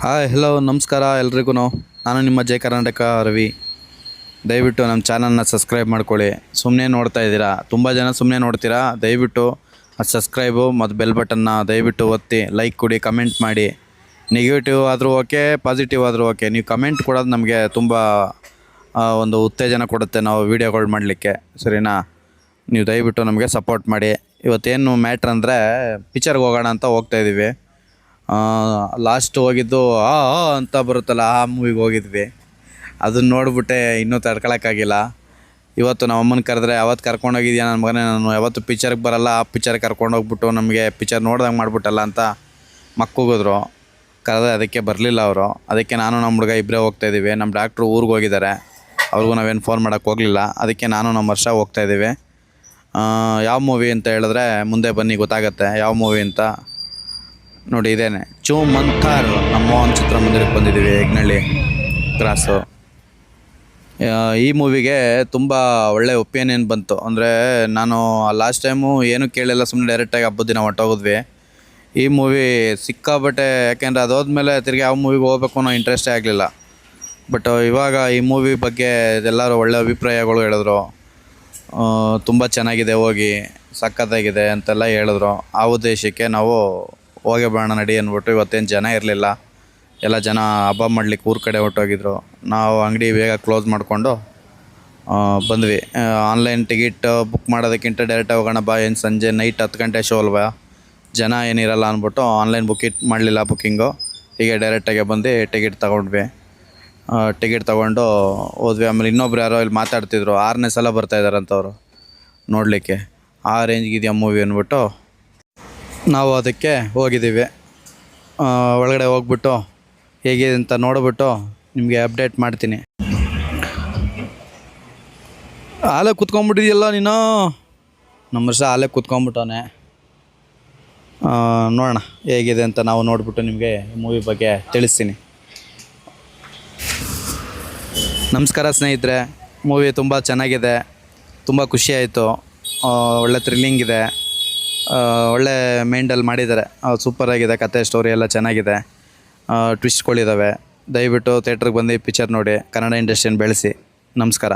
Hi hello ನಮಸ್ಕಾರ ಎಲ್ರಿಗೂ. ನಾನು ನಿಮ್ಮ ಜಯ ಕರ್ನಾಟಕ ರವಿ. ದಯವಿಟ್ಟು ನಮ್ಮ ಚಾನಲ್ನ ಸಬ್ಸ್ಕ್ರೈಬ್ ಮಾಡ್ಕೊಳ್ಳಿ. ಸುಮ್ಮನೆ ನೋಡ್ತಾ ಇದ್ದೀರಾ? ತುಂಬ ಜನ ಸುಮ್ಮನೆ ನೋಡ್ತೀರಾ? ದಯವಿಟ್ಟು ಅದು ಸಬ್ಸ್ಕ್ರೈಬು ಮತ್ತು ಬೆಲ್ ಬಟನ್ನ ದಯವಿಟ್ಟು ಒತ್ತಿ ಲೈಕ್ ಕೊಡಿ ಕಮೆಂಟ್ ಮಾಡಿ. ನೆಗೆಟಿವ್ ಆದರೂ ಓಕೆ ಪಾಸಿಟಿವ್ ಆದರೂ ಓಕೆ ನೀವು ಕಮೆಂಟ್ ಕೊಡೋದು ನಮಗೆ ತುಂಬ ಒಂದು ಉತ್ತೇಜನ ಕೊಡುತ್ತೆ ನಾವು ವೀಡಿಯೋಗಳು ಮಾಡಲಿಕ್ಕೆ. ಸರಿನಾ? ನೀವು ದಯವಿಟ್ಟು ನಮಗೆ ಸಪೋರ್ಟ್ ಮಾಡಿ. ಇವತ್ತೇನು ಮ್ಯಾಟ್ರ್ ಅಂದರೆ ಪಿಕ್ಚರ್ಗೆ ಹೋಗೋಣ ಅಂತ ಹೋಗ್ತಾ ಇದ್ದೀವಿ. ಲಾಸ್ಟ್ ಹೋಗಿದ್ದು ಆ ಅಂತ ಬರುತ್ತಲ್ಲ ಆ ಮೂವಿಗೆ ಹೋಗಿದ್ವಿ. ಅದನ್ನ ನೋಡಿಬಿಟ್ಟೆ ಇನ್ನೂ ತಡ್ಕೊಳಕ್ಕಾಗಿಲ್ಲ. ಇವತ್ತು ನಮ್ಮ ಅಮ್ಮನ ಕರೆದ್ರೆ ಅವತ್ತು ಕರ್ಕೊಂಡೋಗಿದ್ಯಾ ನನ್ನ ಮಗನೇ ನಾನು? ಯಾವತ್ತು ಪಿಕ್ಚರ್ಗೆ ಬರಲ್ಲ ಆ ಪಿಕ್ಚರ್ಗೆ ಕರ್ಕೊಂಡೋಗ್ಬಿಟ್ಟು ನಮಗೆ ಪಿಕ್ಚರ್ ನೋಡ್ದಂಗೆ ಮಾಡಿಬಿಟ್ಟಲ್ಲ ಅಂತ ಮಕ್ಕೋಗಿದ್ರು. ಕರೆದ್ರೆ ಅದಕ್ಕೆ ಬರಲಿಲ್ಲ ಅವರು. ಅದಕ್ಕೆ ನಾನು ನಮ್ಮ ಹುಡುಗ ಇಬ್ಬರೇ ಹೋಗ್ತಾ ಇದ್ದೀವಿ ನಮ್ಮ ಡಾಕ್ಟ್ರು ಊರಿಗೆ ಹೋಗಿದ್ದಾರೆ. ಅವ್ರಿಗೂ ನಾವೇನು ಫೋನ್ ಮಾಡೋಕ್ಕೆ ಹೋಗಲಿಲ್ಲ. ಅದಕ್ಕೆ ನಾನು ನಮ್ಮ ವರ್ಷ ಹೋಗ್ತಾ ಇದ್ದೀವಿ ಆ, ಯಾವ ಮೂವಿ ಅಂತ ಹೇಳಿದ್ರೆ ಮುಂದೆ ಬನ್ನಿ ಗೊತ್ತಾಗತ್ತೆ. ಯಾವ ಮೂವಿ ಅಂತ? ನೋಡಿ ಇದೇನೆ. ಚೂ ಮಂಥಾರ್ ನಮ್ಮ ಒಂದು ಚಿತ್ರಮಂದಿರಕ್ಕೆ ಬಂದಿದ್ದೀವಿ ಹೆಗ್ನಳ್ಳಿ ಕ್ರಾಸು. ಈ ಮೂವಿಗೆ ತುಂಬ ಒಳ್ಳೆ ಒಪಿನಿಯನ್ ಬಂತು. ಅಂದರೆ ನಾನು ಲಾಸ್ಟ್ ಟೈಮು ಏನೂ ಕೇಳಿಲ್ಲ ಸುಮ್ಮನೆ ಡೈರೆಕ್ಟಾಗಿ ಹಬ್ಬದ ದಿನ ಹೊಟ್ಟೋಗಿದ್ವಿ ಈ ಮೂವಿ ಸಿಕ್ಕಾಬಟ್ಟೆ ಯಾಕೆಂದರೆ ಅದಾದ್ಮೇಲೆ ತಿರ್ಗಿ ಯಾವ ಮೂವಿಗೆ ಹೋಗ್ಬೇಕು ಅನ್ನೋ ಇಂಟ್ರೆಸ್ಟೇ ಆಗಲಿಲ್ಲ. ಬಟ್ ಇವಾಗ ಈ ಮೂವಿ ಬಗ್ಗೆ ಎಲ್ಲರೂ ಒಳ್ಳೆ ಅಭಿಪ್ರಾಯಗಳು ಹೇಳಿದ್ರು. ತುಂಬ ಚೆನ್ನಾಗಿದೆ ಹೋಗಿ, ಸಖತ್ತಾಗಿದೆ ಅಂತೆಲ್ಲ ಹೇಳಿದ್ರು. ಆ ಉದ್ದೇಶಕ್ಕೆ ನಾವು ಹೋಗಿ ಬರೋಣ ನಡಿ ಅಂದ್ಬಿಟ್ಟು ಇವತ್ತೇನು ಜನ ಇರಲಿಲ್ಲ. ಎಲ್ಲ ಜನ ಹಬ್ಬ ಮಾಡ್ಲಿಕ್ಕೆ ಊರ ಕಡೆ ಹೊರಟೋಗಿದ್ರು. ನಾವು ಅಂಗಡಿ ಬೇಗ ಕ್ಲೋಸ್ ಮಾಡಿಕೊಂಡು ಬಂದ್ವಿ. ಆನ್ಲೈನ್ ಟಿಕೆಟ್ ಬುಕ್ ಮಾಡೋದಕ್ಕಿಂತ ಡೈರೆಕ್ಟಾಗಿ ಹೋಗೋಣ ಬಾ. ಏನು ಸಂಜೆ ನೈಟ್ ಹತ್ತು ಗಂಟೆ ಶೋ ಅಲ್ವಾ? ಜನ ಏನಿರಲ್ಲ ಅಂದ್ಬಿಟ್ಟು ಆನ್ಲೈನ್ ಬುಕ್ಕಿಟ್ ಮಾಡಲಿಲ್ಲ ಬುಕ್ಕಿಂಗು ಹೀಗೆ ಡೈರೆಕ್ಟಾಗೆ ಬಂದು ಟಿಕೆಟ್ ತಗೊಂಡ್ವಿ. ಟಿಕೆಟ್ ತೊಗೊಂಡು ಹೋದ್ವಿ. ಆಮೇಲೆ ಇನ್ನೊಬ್ರು ಯಾರೋ ಇಲ್ಲಿ ಮಾತಾಡ್ತಿದ್ರು. ಆರನೇ ಸಲ ಬರ್ತಾ ಇದ್ದಾರಂತವ್ರು ನೋಡಲಿಕ್ಕೆ. ಆ ರೇಂಜ್ಗಿದೆಯಾ ಮೂವಿ ಅಂದ್ಬಿಟ್ಟು ನಾವು ಅದಕ್ಕೆ ಹೋಗಿದ್ದೀವಿ. ಒಳಗಡೆ ಹೋಗ್ಬಿಟ್ಟು ಹೇಗಿದೆ ಅಂತ ನೋಡಿಬಿಟ್ಟು ನಿಮಗೆ ಅಪ್ಡೇಟ್ ಮಾಡ್ತೀನಿ. ಆಲೆ ಕುತ್ಕೊಂಡ್ಬಿಟ್ಟಿದೆಯಲ್ಲ ನೀನು? ನಮ್ಮ ವರ್ಷ ಆಲೆ ಕುತ್ಕೊಂಡ್ಬಿಟ್ಟವನೆ. ನೋಡೋಣ ಹೇಗಿದೆ ಅಂತ ನಾವು ನೋಡಿಬಿಟ್ಟು ನಿಮಗೆ ಮೂವಿ ಬಗ್ಗೆ ತಿಳಿಸ್ತೀನಿ. ನಮಸ್ಕಾರ ಸ್ನೇಹಿತರೆ ಮೂವಿ ತುಂಬ ಚೆನ್ನಾಗಿದೆ, ತುಂಬ ಖುಷಿ ಆಯಿತು ಒಳ್ಳೆ ಥ್ರಿಲ್ಲಿಂಗ್ ಇದೆ. ಒಳ್ಳೆ ಮೈಂಡಲ್ಲಿ ಮಾಡಿದ್ದಾರೆ. ಸೂಪರಾಗಿದೆ ಕತೆ ಸ್ಟೋರಿ ಎಲ್ಲ ಚೆನ್ನಾಗಿದೆ. ಟ್ವಿಸ್ಟ್ಗಳಿದ್ದಾವೆ ದಯವಿಟ್ಟು ಥಿಯೇಟ್ರಿಗೆ ಬಂದು ಪಿಕ್ಚರ್ ನೋಡಿ. ಕನ್ನಡ ಇಂಡಸ್ಟ್ರಿಯನ್ನು ಬೆಳೆಸಿ. ನಮಸ್ಕಾರ.